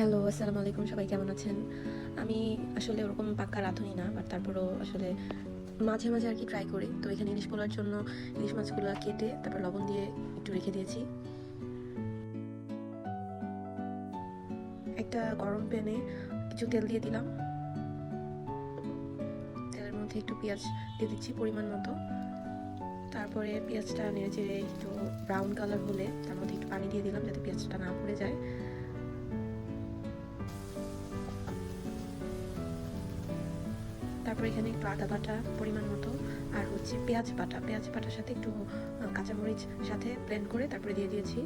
Hello আসসালামু আলাইকুম সবাই কেমন আছেন? আমি আসলে ওরকম পাক্কা রাঁধুনি না বাট তারপরও আসলে মাঝে মাঝে আর কি ট্রাই করি। তো এখানে ইলিশ পোলার জন্য ইলিশ মাছগুলো কেটে তারপর লবণ দিয়ে একটু রেখে দিয়েছি। একটা গরম প্যানে কিছু তেল দিয়ে দিলাম। তেলের মধ্যে একটু পেঁয়াজ দিয়ে দিচ্ছি পরিমাণ মতো। তারপরে পেঁয়াজটা নেড়ে চেড়ে একটু ব্রাউন কালার হলে তার মধ্যে একটু পানি দিয়ে দিলাম যাতে পেঁয়াজটা না পড়ে যায়। তারপর এখানে একটু আদা বাটা পরিমাণ মতো, আর হচ্ছে পেঁয়াজ বাটা। পেঁয়াজ বাটার সাথে একটু কাঁচামরিচ সাথে ব্লেন্ড করে তারপরে দিয়ে দিয়েছি।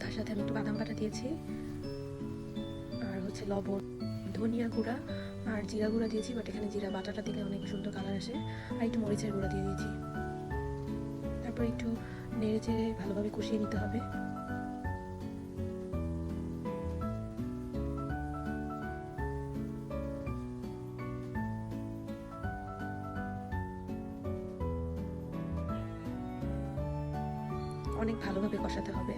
তার সাথে আমি একটু বাদাম বাটা দিয়েছি, আর হচ্ছে লবণ, ধনিয়া গুঁড়া, আর জিরা গুঁড়া দিয়েছি বাট এখানে জিরা বাটাটা দিলে অনেক সুন্দর কালার আসে। আর একটু মরিচের গুঁড়া দিয়ে দিয়েছি। তারপর একটু নেড়ে চেড়ে ভালোভাবে কষিয়ে নিতে হবে। অনেক ভালোভাবে কষাতে হবে।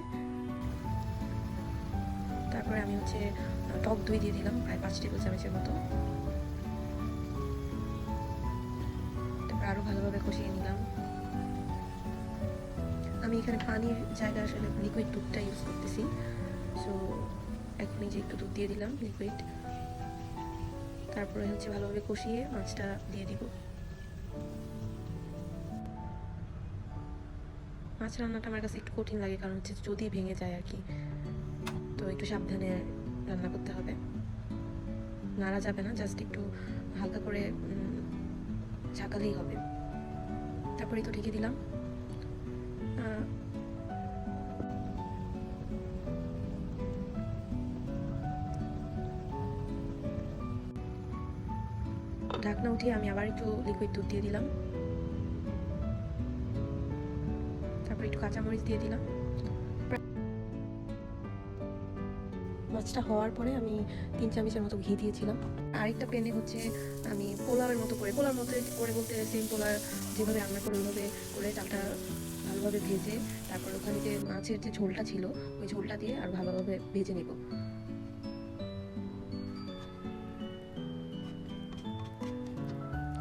তারপরে আমি হচ্ছে টক দই দিয়ে দিলাম, প্রায় পাঁচ টেবিল চামচের মতো। তারপর আরও ভালোভাবে কষিয়ে নিলাম। আমি এখানে পানির জায়গায় আসলে লিকুইড দুধটা ইউজ করতেছি। সো এখন এই যে একটু দুধ দিয়ে দিলাম লিকুইড তারপরে হচ্ছে ভালোভাবে কষিয়ে মাছটা দিয়ে দিব। মাছ রান্নাটা আমার কাছে একটু কঠিন লাগে, কারণ হচ্ছে যদি ভেঙে যায় আর কি। তো একটু সাবধানে রান্না করতে হবে। নাড়া যাবে না জাস্ট একটু হালকা করে ঝাঁকালেই হবে। তারপরে তো ঢেকে দিলাম। ঢাকনা উঠিয়ে আমি আবার একটু লিকুইড দুধ দিয়ে দিলাম। তারপর একটু কাঁচামরিচ দিয়ে দিলাম। মাছটা হওয়ার পরে আমি তিন চামচের মতো ঘি দিয়েছিলাম। আরেকটা প্যানে হচ্ছে আমি পোলাওয়ের মতো করে পোলার মতো করে বলতে সেম পোলার যেভাবে রান্না করে ওইভাবে করে চালটা ভালোভাবে ভেজে তারপর ওখানে যে মাছের যে ঝোলটা ছিল, ওই ঝোলটা দিয়ে আর ভালোভাবে ভেজে নেব।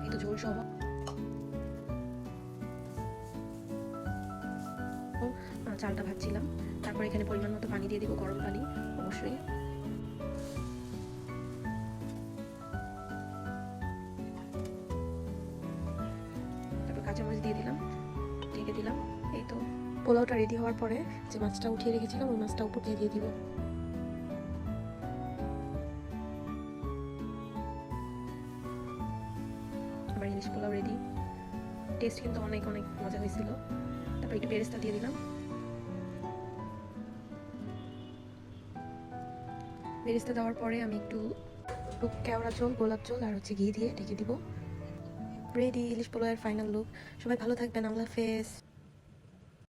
এই তো ঝোল সহ চালটা ভাজছিলাম। তারপর এখানে পরিমাণ মতো পানি দিয়ে দিব গরম পানি, অবশ্যই। তারপর কাঁচামরিচ দিয়ে দিলাম, ঢেকে দিলাম, এই তো। পোলাওটা রেডি হওয়ার পরে যে মাছটা উঠিয়ে রেখেছিলাম, ওই মাছটা উপর দিয়ে দিয়ে দিব। আমার ইলিশ পোলাও রেডি টেস্ট কিন্তু অনেক অনেক মজা হয়েছিল। তারপর একটু বেরেস্তা দিয়ে দিলাম। বেরেস্তা দেওয়ার পরে আমি একটু কেওড়া জল গোলাপ জল আর হচ্ছে ঘি দিয়ে ঢেকে দিব। রেডি ইলিশ পোলাওয়ের ফাইনাল লুক সবাই ভালো থাকবেন, আল্লাহ হাফেজ।